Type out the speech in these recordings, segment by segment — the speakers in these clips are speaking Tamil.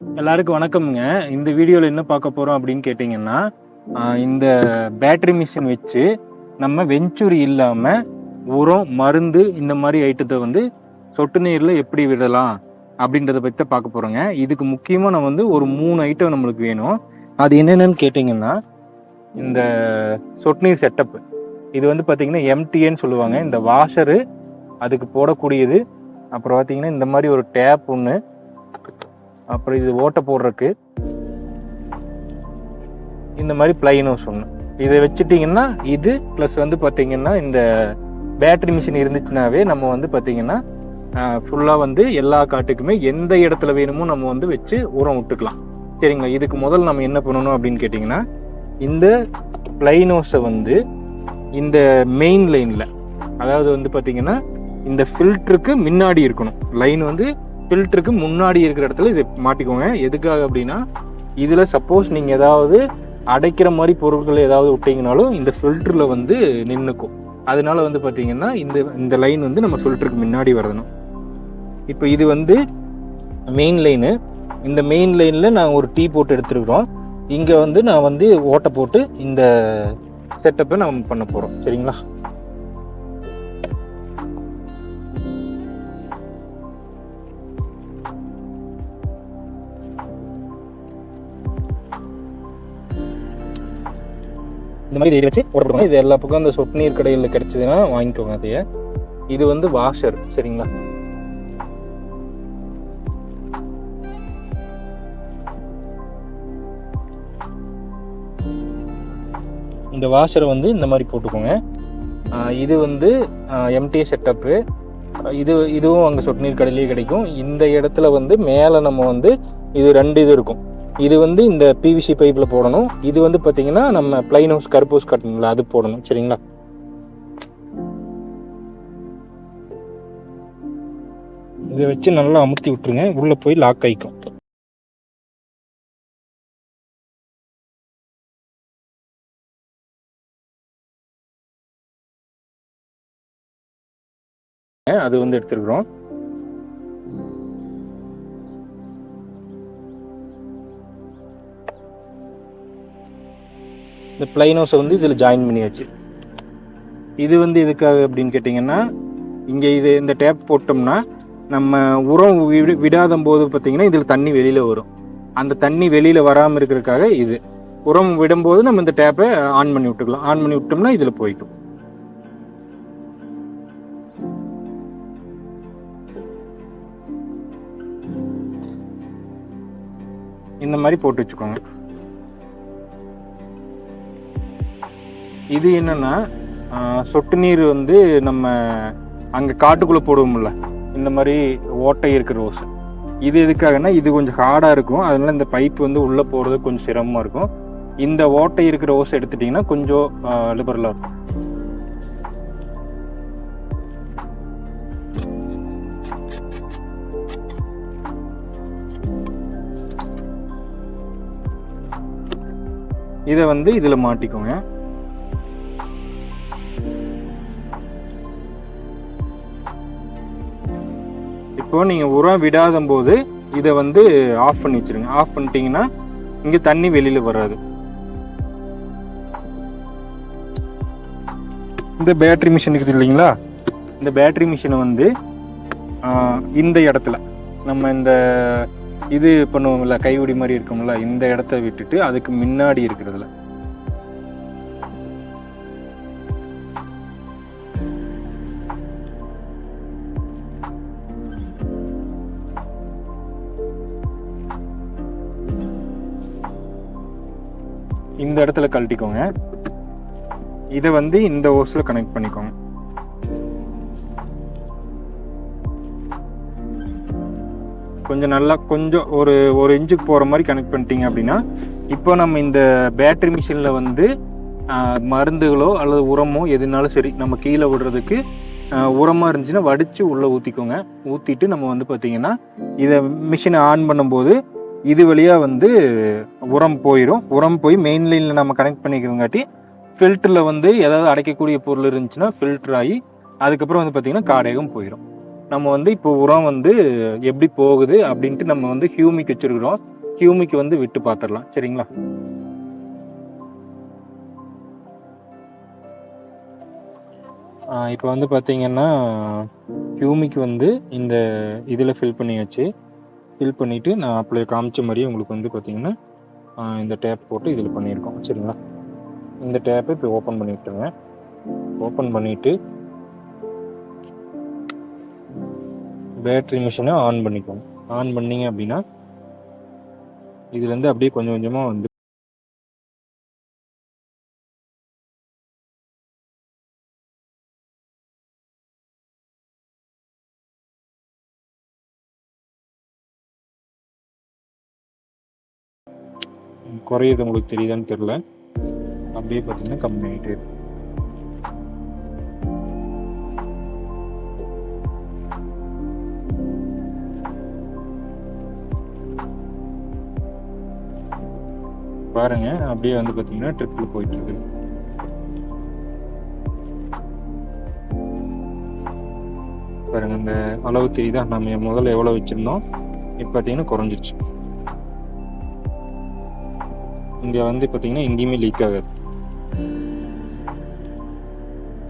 எல்லாருக்கும் வணக்கம்ங்க. இந்த வீடியோவில் என்ன பார்க்க போகிறோம் அப்படின்னு கேட்டிங்கன்னா இந்த பேட்டரி மிஷின் வச்சு நம்ம வெஞ்சுரி இல்லாமல் உரம் மருந்து இந்த மாதிரி ஐட்டத்தை வந்து சொட்டு நீரில் எப்படி விடலாம் அப்படின்றத பற்றி தான் பார்க்க போகிறோங்க இதுக்கு முக்கியமாக நம்ம வந்து ஒரு மூணு ஐட்டம் நம்மளுக்கு வேணும். அது என்னென்னு கேட்டிங்கன்னா இந்த சொட்டு நீர் செட்டப்பு இது வந்து பார்த்திங்கன்னா எம்டிஏன்னு சொல்லுவாங்க. இந்த வாஷரு அதுக்கு போடக்கூடியது. அப்புறம் பார்த்தீங்கன்னா இந்த மாதிரி ஒரு டேப் ஒன்று அப்புறம் இது ஓட்டை போடுறதுக்கு இந்த மாதிரி பிளைனும் ஒன்று இதை வச்சுட்டிங்கன்னா இது ப்ளஸ் வந்து பார்த்தீங்கன்னா இந்த பேட்டரி மிஷின் இருந்துச்சுனாவே நம்ம வந்து பார்த்தீங்கன்னா ஃபுல்லாக வந்து எல்லா காட்டுக்குமே எந்த இடத்துல வேணுமோ நம்ம வந்து வச்சு உரம் விட்டுக்கலாம். சரிங்களா? இதுக்கு முதல்ல நம்ம என்ன பண்ணணும் அப்படின்னு கேட்டிங்கன்னா இந்த பிளைனோஸை வந்து இந்த மெயின் லைனில் அதாவது வந்து பார்த்தீங்கன்னா இந்த ஃபில்டருக்கு முன்னாடி இருக்கணும். லைன் வந்து ஃபில்டருக்கு முன்னாடி இருக்கிற இடத்துல இதை மாட்டிக்கோங்க. எதுக்காக அப்படின்னா இதில் சப்போஸ் நீங்கள் ஏதாவது அடைக்கிற மாதிரி பொருட்கள் ஏதாவது விட்டீங்கனாலும் இந்த ஃபில்டரில் வந்து நின்றுக்கும் அதனால வந்து பார்த்தீங்கன்னா இந்த இந்த லைன் வந்து நம்ம ஃபில்டருக்கு முன்னாடி வரணும். இப்போ இது வந்து மெயின் லைனு இந்த மெயின் லைனில் நான் ஒரு டீ போட்டு எடுத்துருக்குறோம். இங்கே வந்து நான் வந்து ஓட்டை போட்டு இந்த செட்டப்பை நம்ம பண்ண போகிறோம் சரிங்களா? இந்த மாதிரி இதை வச்சு போடணும் இது எல்லா பக்கம் அந்த சொட்டு நீர் கடையில் கிடைச்சதுன்னா வாங்கிக்கோங்க அதைய. இது வந்து வாஷர் சரிங்களா? இந்த வாஷரை வந்து இந்த மாதிரி போட்டுக்கோங்க. இது வந்து எம்டி செட்டப்பு இது இதுவும் அங்கே சொட்டு நீர் கடையிலேயே கிடைக்கும். இந்த இடத்துல வந்து மேலே நம்ம வந்து இது ரெண்டு இது இருக்கும். இது வந்து இந்த பிவிசி பைப்பில் போடணும். இது வந்து பார்த்தீங்கன்னா நம்ம பிளைன் ஹவுஸ் கருப்பூஸ் கட்டணும்ல அது போடணும். சரிங்களா? இதை வச்சு நல்லா அமுத்தி விட்டுருங்க. உள்ளே போய் லாக் ஆகிக்கும் அது வந்து எடுத்துருக்குறோம். இந்த பிளைனோஸை வந்து இதில் ஜாயின் பண்ணியாச்சு. இது வந்து எதுக்காக அப்படின்னு கேட்டிங்கன்னா இங்கே இது இந்த டேப் போட்டோம்னா நம்ம உரம் விடு விடாத போது பார்த்திங்கன்னா இதில் தண்ணி வெளியில் வரும். அந்த தண்ணி வெளியில் வராமல் இருக்கிறதுக்காக இது. உரம் விடும்போது நம்ம இந்த டேப்பை ஆன் பண்ணி விட்டுக்கலாம். ஆன் பண்ணி விட்டோம்னா இதில் போய்க்கும். இந்த மாதிரி போட்டு வச்சுக்கோங்க. இது என்னென்னா சொட்டு நீர் வந்து நம்ம அங்கே காட்டுக்குள்ளே போடுவோம்ல இந்த மாதிரி ஓட்டை இருக்கிற ரோஸ். இது எதுக்காகன்னா இது கொஞ்சம் ஹார்டாக இருக்கும். அதனால இந்த பைப் வந்து உள்ளே போகிறது கொஞ்சம் சிரமமாக இருக்கும். இந்த ஓட்டை இருக்கிற ஓஸ் எடுத்துட்டிங்கன்னா கொஞ்சம் லிபரலாக இருக்கும். இதை வந்து இதில் மாட்டிக்கோங்க. இப்போ நீங்கள் உரம் விடாத போது இதை வந்து ஆஃப் பண்ணி வச்சிருங்க. ஆஃப் பண்ணிட்டீங்கன்னா இங்கே தண்ணி வெளியில் வராது. இந்த பேட்டரி மிஷின் இருக்குது இல்லைங்களா? இந்த பேட்டரி மிஷினை வந்து இந்த இடத்துல நம்ம இந்த இது பண்ணுவோம்ல கைவிடி மாதிரி இருக்கும்ல இந்த இடத்த விட்டுட்டு அதுக்கு முன்னாடி இருக்கிறதுல. இந்த இடத்துல கழட்டிக்கோங்க. இதை வந்து இந்த ஓஸில் கனெக்ட் பண்ணிக்கோங்க. கொஞ்சம் நல்லா கொஞ்சம் ஒரு ஒரு இன்ச்சுக்கு போகிற மாதிரி கனெக்ட் பண்ணிட்டீங்க அப்படின்னா இப்போ நம்ம இந்த பேட்டரி மிஷினில் வந்து மருந்துகளோ அல்லது உரமோ எதுனாலும் சரி நம்ம கீழே விடுறதுக்கு உரமாக இருந்துச்சுன்னா வடித்து உள்ளே ஊற்றிக்கோங்க ஊற்றிட்டு நம்ம வந்து பார்த்தீங்கன்னா இதை மிஷினை ஆன் பண்ணும்போது இது வழியாக வந்து உரம் போயிடும் உரம் போய் மெயின் லைனில் நம்ம கனெக்ட் பண்ணிக்கிறங்காட்டி ஃபில்டரில் வந்து ஏதாவது அடைக்கக்கூடிய பொருள் இருந்துச்சுன்னா ஃபில்டர் ஆகி அதுக்கப்புறம் வந்து பார்த்திங்கன்னா காடேகம் போயிடும் நம்ம வந்து இப்போ உரம் வந்து எப்படி போகுது அப்படின்ட்டு நம்ம வந்து ஹியூமிக் வச்சிருக்கிறோம். ஹியூமிக் வந்து விட்டு பார்த்துடலாம் சரிங்களா? இப்போ வந்து பார்த்தீங்கன்னா ஹியூமிக் வந்து இந்த இதில் ஃபில் பண்ணியாச்சு. ஃபில் பண்ணிவிட்டு நான் அப்ளை காமிச்ச மாதிரியே உங்களுக்கு வந்து பார்த்திங்கன்னா இந்த டேப் போட்டு இதில் பண்ணியிருக்கோம். சரிங்களா? இந்த டேப்பை இப்போ ஓப்பன் பண்ணிவிட்டுருங்க ஓப்பன் பண்ணிவிட்டு பேட்ரி மிஷினை ஆன் பண்ணிக்கோங்க. ஆன் பண்ணீங்க அப்படின்னா இதுலேருந்து அப்படியே கொஞ்சம் கொஞ்சமாக வந்து குறையுது உங்களுக்கு தெரியுதான்னு தெரில அப்படியே பார்த்தீங்கன்னா கம்மி ஆகிட்டே பாருங்க அப்படியே வந்து பார்த்தீங்கன்னா ட்ரிப்பில் போயிட்டு இருக்குது பாருங்க இந்த அளவு தெரியுதா? நம்ம முதல்ல எவ்வளோ வச்சிருந்தோம்? இப்போ பார்த்தீங்கன்னா குறைஞ்சிருச்சு. இங்கே வந்து பார்த்தீங்கன்னா எங்கேயுமே லீக் ஆகாது.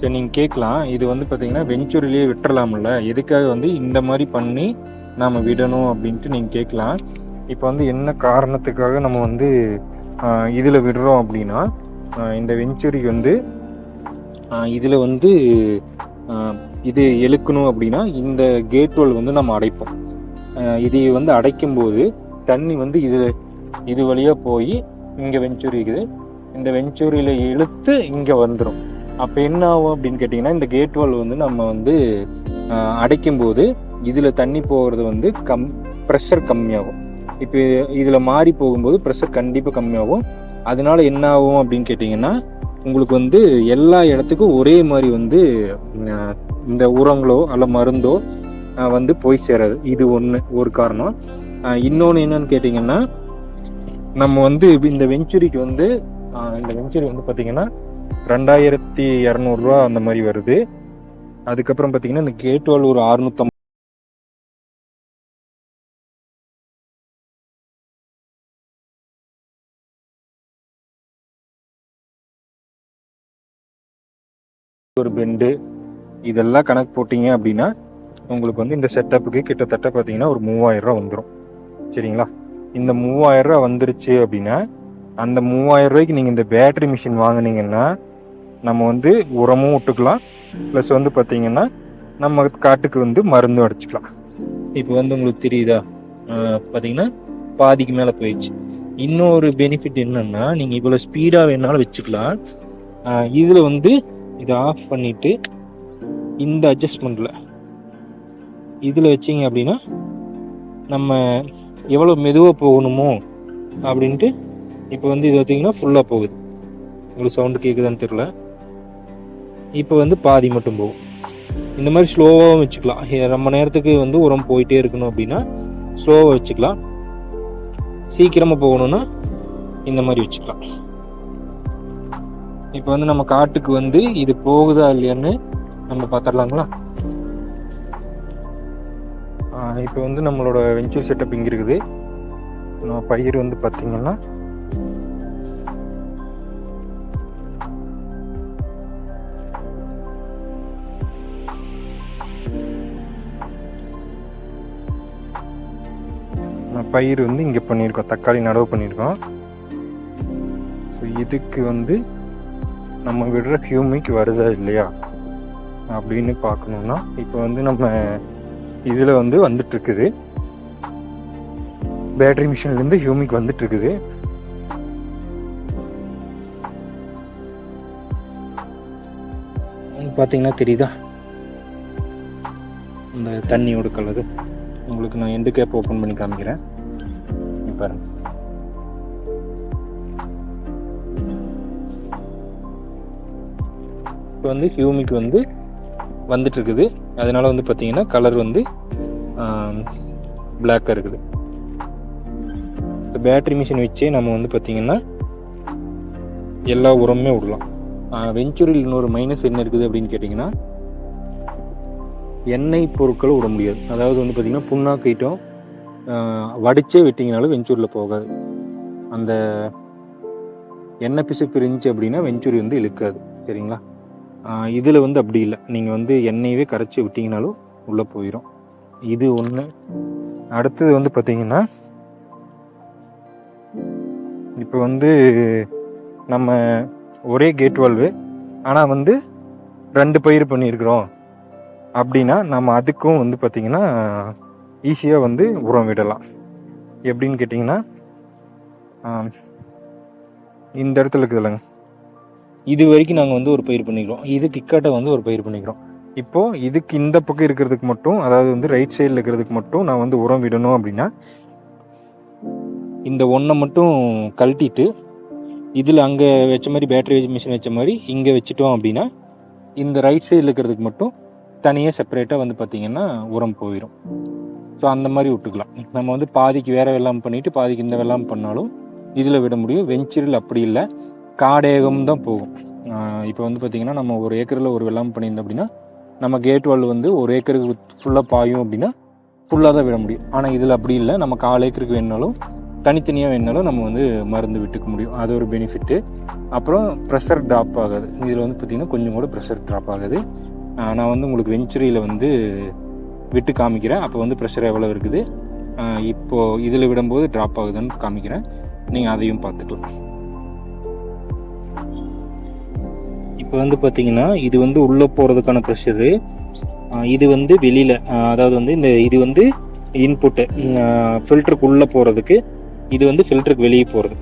சரி நீங்கள் கேட்கலாம். இது வந்து பார்த்தீங்கன்னா வெஞ்சூரிலேயே விட்டுறலாம்ல. எதுக்காக வந்து இந்த மாதிரி பண்ணி நாம் விடணும் அப்படின்ட்டு நீங்கள் கேட்கலாம். இப்போ வந்து என்ன காரணத்துக்காக நம்ம வந்து இதில் விடுறோம் அப்படின்னா இந்த வெஞ்சுரி வந்து இதில் வந்து இது எழுக்கணும் அப்படின்னா இந்த கேட்வல் வந்து நம்ம அடைப்போம். இதை இது வந்து அடைக்கும்போது தண்ணி வந்து இது இது வழியாக போய் இங்கே வெஞ்சூரி இருக்குது. இந்த வெஞ்சூரியில் இழுத்து இங்கே வந்துடும் அப்போ என்ன ஆகும் அப்படின்னு கேட்டிங்கன்னா இந்த கேட் வால் வந்து நம்ம வந்து அடைக்கும் அடைக்கும்போது இதில் தண்ணி போகிறது வந்து கம் ப்ரெஷர் கம்மியாகும். இப்போ இதில் மாறி போகும்போது ப்ரெஷர் கண்டிப்பாக கம்மியாகும். அதனால என்ன ஆகும் அப்படின்னு கேட்டிங்கன்னா உங்களுக்கு வந்து எல்லா இடத்துக்கும் ஒரே மாதிரி வந்து இந்த உரங்களோ அல்ல மருந்தோ வந்து போய் சேராது. இது ஒன்று ஒரு காரணம். இன்னொன்று என்னன்னு கேட்டிங்கன்னா நம்ம வந்து இந்த வெஞ்சுரிக்கு வந்து இந்த வெஞ்சுரி வந்து பார்த்தீங்கன்னா ரெண்டாயிரத்தி இரநூறுவா அந்த மாதிரி வருது. அதுக்கப்புறம் பார்த்தீங்கன்னா இந்த கேட் வால் ஒரு அறுநூத்தம்பது ஒரு பெண்டு இதெல்லாம் கணக்கு போட்டீங்க அப்படின்னா உங்களுக்கு வந்து இந்த செட்டப்புக்கு கிட்டத்தட்ட பார்த்தீங்கன்னா ஒரு மூவாயிரம் ரூபா வந்துடும் சரிங்களா? இந்த மூவாயிரம் ரூபா வந்துருச்சு அப்படின்னா அந்த மூவாயிரம் ரூபாய்க்கு நீங்கள் இந்த பேட்டரி மிஷின் வாங்கினீங்கன்னா நம்ம வந்து உரமும் விட்டுக்கலாம். ப்ளஸ் வந்து பார்த்தீங்கன்னா நம்ம காட்டுக்கு வந்து மருந்தும் அடிச்சுக்கலாம். இப்போ வந்து உங்களுக்கு தெரியுதா? பார்த்தீங்கன்னா பாதிக்கு மேலே போயிடுச்சு. இன்னொரு பெனிஃபிட் என்னன்னா நீங்கள் இவ்வளோ ஸ்பீடாக வேணாலும் வச்சுக்கலாம். இதில் வந்து இதை ஆஃப் பண்ணிட்டு இந்த அட்ஜஸ்ட்மெண்ட்டில் இதில் வச்சிங்க அப்படின்னா நம்ம எவ்வளோ மெதுவாக போகணுமோ அப்படின்ட்டு இப்போ வந்து இது பார்த்திங்கன்னா ஃபுல்லாக போகுது. உங்களுக்கு சவுண்டு கேட்குதான்னு தெரில இப்போ வந்து பாதி மட்டும் போகும். இந்த மாதிரி ஸ்லோவாகவும் வச்சுக்கலாம். ரொம்ப நேரத்துக்கு வந்து உரம் போயிட்டே இருக்கணும் அப்படின்னா ஸ்லோவாக வச்சுக்கலாம். சீக்கிரமாக போகணும்னா இந்த மாதிரி வச்சுக்கலாம். இப்போ வந்து நம்ம காட்டுக்கு வந்து இது போகுதா இல்லையான்னு நம்ம பார்த்துடலாங்களா இப்போ வந்து நம்மளோட வெஞ்சூர் செட்டப் இங்கே இருக்குது. நம்ம பயிர் வந்து பார்த்தீங்கன்னா நான் பயிர் வந்து இங்கே பண்ணியிருக்கோம் தக்காளி நடவு பண்ணியிருக்கோம் ஸோ இதுக்கு வந்து நம்ம விடுற ஹியூமிக் வருதா இல்லையா அப்படின்னு பார்க்கணுன்னா இப்போ வந்து நம்ம இதில் வந்து வந்துட்டுருக்குது. Battery மிஷின்லேருந்து humic வந்துட்டுருக்குது. பார்த்தீங்கன்னா தெரியுதா? இந்த தண்ணியோட கலரு உங்களுக்கு நான் எண்டு கேப் ஓப்பன் பண்ணி காமிக்கிறேன். பாருங்க. இப்போ வந்து ஹியூமிக் வந்து வந்துட்டு இருக்குது அதனால வந்து பார்த்தீங்கன்னா கலர் வந்து பிளாக்காக இருக்குது. இப்போ பேட்டரி மிஷின் வச்சே நம்ம வந்து பார்த்தீங்கன்னா எல்லா உரமுமே விடலாம். வெஞ்சூரியில் இன்னொரு மைனஸ் என்ன இருக்குது அப்படின்னு கேட்டிங்கன்னா எண்ணெய் பொருட்களை விட முடியாது. அதாவது வந்து பார்த்திங்கன்னா புண்ணாக்கு ஐட்டம் வடிச்சே விட்டிங்கனாலும் வெஞ்சூரில் போகாது. அந்த எண்ணெய் பிசுப்பு இருந்துச்சு அப்படின்னா வெஞ்சூரி வந்து இழுக்காது. சரிங்களா? இதில் வந்து அப்படி இல்லை. நீங்கள் வந்து எண்ணெயவே கரைச்சி விட்டிங்கனாலும் உள்ளே போயிடும் இது ஒன்று அடுத்தது வந்து பார்த்திங்கன்னா இப்போ வந்து நம்ம ஒரே கேட் வால்வு ஆனால் வந்து ரெண்டு பயிர் பண்ணியிருக்கிறோம். அப்படின்னா நம்ம அதுக்கும் வந்து பார்த்திங்கன்னா ஈஸியாக வந்து உரம் விடலாம். எப்படின்னு கேட்டிங்கன்னா இந்த இடத்துல இருக்குது இல்லைங்க இது வரைக்கும் நாங்கள் வந்து ஒரு பயிர் பண்ணிக்கிறோம். இது கிக்காட்டை வந்து ஒரு பயிர் பண்ணிக்கிறோம். இப்போது இதுக்கு இந்த பக்கம் இருக்கிறதுக்கு மட்டும் அதாவது வந்து ரைட் சைடில் இருக்கிறதுக்கு மட்டும் நான் வந்து உரம் விடணும் அப்படின்னா இந்த ஒன்றை மட்டும் கழட்டிட்டு இதில் அங்கே வச்ச மாதிரி பேட்டரி மிஷின் வச்ச மாதிரி இங்கே வச்சுட்டோம் அப்படின்னா இந்த ரைட் சைடில் இருக்கிறதுக்கு மட்டும் தனியாக செப்பரேட்டாக வந்து பார்த்திங்கன்னா உரம் போயிடும் ஸோ அந்த மாதிரி விட்டுக்கலாம். நம்ம வந்து பாதிக்கு வேறு வெள்ளாமை பண்ணிவிட்டு பாதிக்கு இந்த வெள்ளாமை பண்ணாலும் இதில் விட முடியும். வெஞ்சரில் அப்படி இல்லை. காடேகம் தான் போகும். இப்போ வந்து பார்த்திங்கன்னா நம்ம ஒரு ஏக்கரில் ஒரு வெள்ளாமை பண்ணியிருந்தோம் அப்படின்னா நம்ம கேட் வால் வந்து ஒரு ஏக்கருக்கு ஃபுல்லாக பாயும் அப்படின்னா ஃபுல்லாக தான் விட முடியும். ஆனால் இதில் அப்படி இல்லை. நம்ம கால் ஏக்கருக்கு வேணுனாலும் தனித்தனியாக வேணாலும் நம்ம வந்து மருந்து விட்டுக்க முடியும். அது ஒரு பெனிஃபிட்டு அப்புறம் ப்ரெஷர் ட்ராப் ஆகாது. இதில் வந்து பார்த்திங்கன்னா கொஞ்சம் கூட ப்ரெஷர் ட்ராப் ஆகுது. நான் வந்து உங்களுக்கு வெஞ்சுரியில் வந்து விட்டு காமிக்கிறேன். அப்போ வந்து ப்ரெஷர் எவ்வளோ இருக்குது? இப்போது இதில் விடும்போது ட்ராப் ஆகுதுன்னு காமிக்கிறேன். நீங்கள் அதையும் பார்த்துக்கலாம். இப்போ வந்து பார்த்தீங்கன்னா இது வந்து உள்ளே போகிறதுக்கான ப்ரெஷரு இது வந்து வெளியில் அதாவது வந்து இந்த இது வந்து இன்புட்டு ஃபில்டருக்கு உள்ளே போகிறதுக்கு இது வந்து ஃபில்டருக்கு வெளியே போகிறது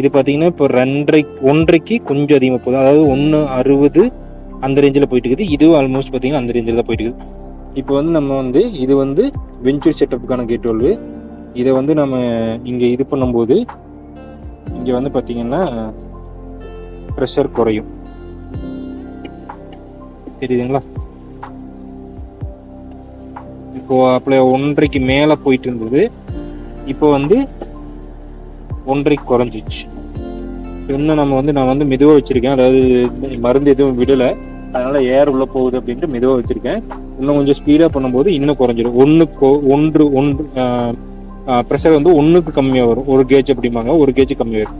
இது பார்த்தீங்கன்னா இப்போ ரெண்டரை ஒன்றைக்கு கொஞ்சம் அதிகமாக போகுது. அதாவது ஒன்று அறுபது அந்த ரேஞ்சில் போயிட்டு இருக்குது. இதுவும் ஆல்மோஸ்ட் பார்த்தீங்கன்னா அந்த ரேஞ்சில் தான் போயிட்டு இருக்குது. இப்போ வந்து நம்ம வந்து இது வந்து வெஞ்சூர் செட்டப்புக்கான கேட் வால்வு இதை வந்து நம்ம இங்கே இது பண்ணும்போது இங்கே வந்து பார்த்தீங்கன்னா ப்ரெஷர் குறையும். தெரியுதுங்களா? இப்போ அப்போ ஒன்றைக்கு மேலே போயிட்டு இருந்தது இப்போ வந்து ஒன்றைக்கு குறைஞ்சிச்சு. இன்னும் நம்ம வந்து நான் வந்து மெதுவாக வச்சிருக்கேன். அதாவது மருந்து எதுவும் விடலை. அதனால ஏர் உள்ள போகுது அப்படின்ட்டு மெதுவாக வச்சிருக்கேன். இன்னும் கொஞ்சம் ஸ்பீடாக பண்ணும்போது இன்னும் குறைஞ்சிடும் ஒன்றுக்கு ஒன்று ஒன்று ப்ரெஷர் வந்து ஒன்றுக்கு கம்மியாக வரும். ஒரு கேஜ் அப்படிம்பாங்க. ஒரு கேஜ் கம்மியாக வரும்.